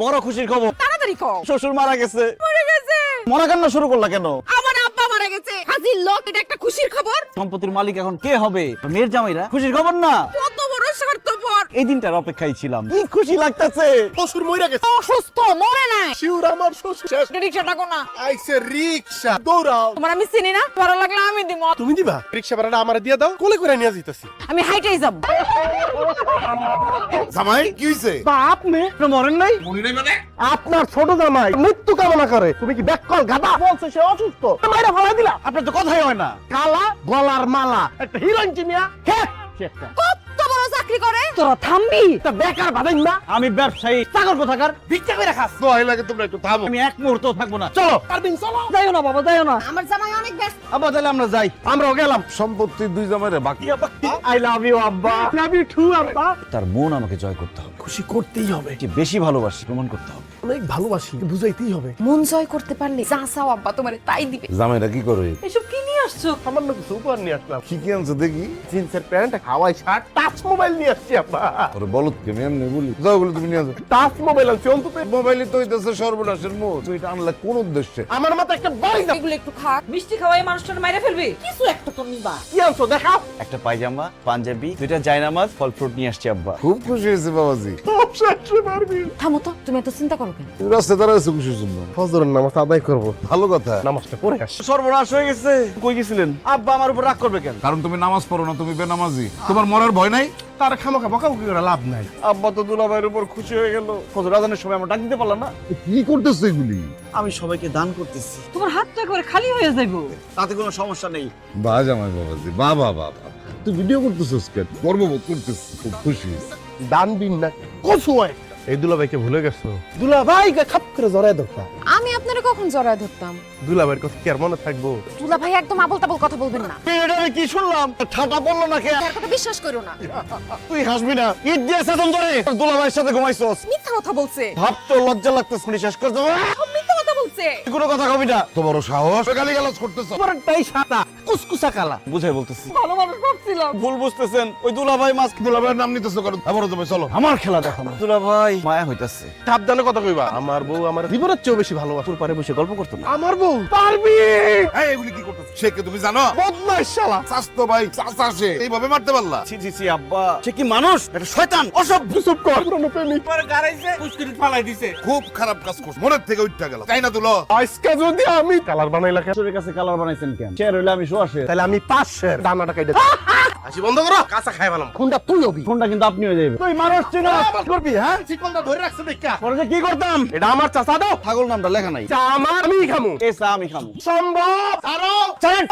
বড় খুশির খবর। তাড়াতাড়ি কও। শ্বশুর মারা গেছে। মরে গেছে। মরা কান্না শুরু করলা কেন? আমার আব্বা মারা গেছে। হাজির লোক এটা একটা খুশির খবর? সম্পত্তির মালিক এখন কে হবে? মেয়ের জামাইরা খুশির খবর না? কত বড় স্বার্থপর। এই দিনটার অপেক্ষায় ছিলাম। কি খুশি লাগতেছে? শ্বশুর মইরা গেছে। অসুস্থ মরে নাই। শিউর আমার শ্বশুর। শেষ। রিক্সা ডাকো না। আইসে রিক্সা। দৌড়াও। তোমার আমি চিনি না ভালো লাগলে আমি দিব তুমি দিবা? রিক্সা ভাড়াটা আমার দিয়ে দাও কোলে করে নিয়ে যাইতাছি। আমি হাইটাই যাব। জামাই কি হইছে? বাপ মে মরেন নাই? মরি নাই মানে? আপনার ছোট জামাই মৃত্যু কামনা করে। তুমি কি ব্যাককল গাদা বলছে সে অসুস্থ। মাইরা ফেলা দিলা। আপনার তো কথাই হয় না। কালা গলার মালা। একটা হিরোইন চিনিয়া হ্যাঁ কত বড় চাকরি করে? তোরা থামবি? তা বেকার বাদাই না? আমি ব্যবসায়ী। চাকর কোথাকার? ভিক্ষা করে খাস। দোহাই লাগে তোমরা একটু থামো। আমি এক মুহূর্ত থাকব না। চলো। পারবিন চলো। যাইও না বাবা যাইও না। আমার জামাই অনেক ব্যস্ত। তাহলে আমরা যাই। আমরাও গেলাম। সম্পত্তি দুই জামাইরে বাকি। আই লাভ ইউ আব্বা। লাভ ইউ টু আব্বা। তার মন আমাকে জয় করতে হবে। খুশি করতেই হবে। যে বেশি ভালোবাসি প্রমাণ করতে হবে। অনেক ভালোবাসি বুঝাইতেই হবে। মন জয় করতে পারলে যা চাও আব্বা তোমারে তাই দিবে। জামাইরা কি করে? এসব আসছো? সামান্য কিছু উপহার নিয়ে আসলাম। কি কি আনছে দেখি? জিন্সের pant Hawaii shirt touch mobile নিয়ে আসছি আব্বা। তোর বলত কে আমি এমনি বলি? যাও বলে তুমি নিয়ে যাও টাচ মোবাইল আনছি অন্তত মোবাইলে তো হইতেছে সর্বনাশের তুই এটা আনলে কোন উদ্দেশ্যে? আমার মাথা একটা বাড়ি না এগুলো একটু খা মিষ্টি খাওয়াই মানুষটার মাইরে ফেলবে। কিছু একটা তো নিবা। কি আনছো দেখাও একটা পায়জামা পাঞ্জাবি দুইটা জায়নামাজ ফল ফ্রুট নিয়ে আসছি আব্বা। খুব খুশি হয়েছে বাবাজি। সব শেষ পারবি। থামো তো তুমি এত চিন্তা করো কেন? তুমি রাস্তায় খুশির জন্য? ফজরের নামাজ আদায় করব। ভালো কথা। নামাজটা পড়ে আস। সর্বনাশ হয়ে গেছে। কই গেছিলেন? আব্বা আমার উপর রাগ করবে কেন? কারণ তুমি নামাজ পড়ো না তুমি বেনামাজি। তোমার মরার ভয় নাই? তার খামাখা বকাবকি করে লাভ নাই। আব্বা তো দুলাভাইয়ের উপর খুশি হয়ে গেল। ফজর আজানের সময় আমরা ডাক দিতে পারলাম না? কি করতেছো এগুলি? আমি সবাইকে দান করতেছি। তোমার হাত তো একবারে খালি হয়ে যাইবো। তাতে কোনো সমস্যা নেই। বা জামাই বাবাজি বা বা বা। তুই ভিডিও করতেছো কেন গর্ববোধ করতেছিস খুব খুশি। দান দিন না কচু হয়। এই দুলাভাইকে ভুলে গেছো? দুলাভাইকে খাপ করে জড়ায় আমি আপনারে কখন জড়ায় ধরতাম? দুলাভাইয়ের কথা কি আর মনে থাকব? তুলা ভাই একদম আবল তাবল কথা বলবেন না। এটা আমি কি শুনলাম? ঠাটা বলল না কে তার কথা বিশ্বাস করো না। তুই হাসবি না। ইট দিয়ে সেতন ধরে দুলাভাইয়ের সাথে ঘুমাইছস। মিথ্যা কথা বলছে। ভাব তো লজ্জা লাগতেছে শুনি শেষ করে দাও মিথ্যা কথা বলছে। কোনো কথা কবি না। তো বড় সাহস। গালি গালাজ করতেছো। একটাই সাদা। কুসকুসা কালা। বুঝাই বলতেছি। ভালো মানুষ ভাবছিলাম। ভুল বুঝতেছেন। ওই দুলাভাই মাছ দুলাভাইয়ের নাম নিতেছো কারণ আবারও তুমি চলো। আমার খেলা দেখানো। দুলাভাই মায়া হইতাছে। সাবধানে কথা কইবা। আমার বউ আমার জীবনের চেয়েও বেশি ভালোবাসে পারে বসে গল্প করতো না। আমার বউ? পারবি! এই এগুলি কি করতেছো? সে কে তুমি জানো? বদমাইশ শালা। স্বাস্থ্য ভাই চাচা সে। এইভাবে মারতে পারলা? ছি ছি ছি আব্বা। সে কি মানুষ? একটা শয়তান। অসভ্য। চুপ কর। পুরনো প্রেমিক। খুব খারাপ কাজ করছ। মনের থেকে উঠতে গেল। তাই না তুলো আজকে যদি আমি কালার বানাইলা? কাছে কালার বানাইছেন কেন? শেয়ার হইলে আমি শোয়া আসে তাহলে আমি পাঁচশের দানাটা কেটে হাসি বন্ধ করো কাঁচা খাই ভালো ফোনটা তুই হবি? ফোনটা কিন্তু আপনি হয়ে যাবে তুই মানুষ চিনো করবি হ্যাঁ? চিকনটা ধরে রাখছে দেখা। পরে যে কি করতাম? এটা আমার চাচা দাও। ছাগল নামটা লেখা নাই। চা আমার আমি খামু। এসা আমি খামু। সম্ভব? আরও চলেন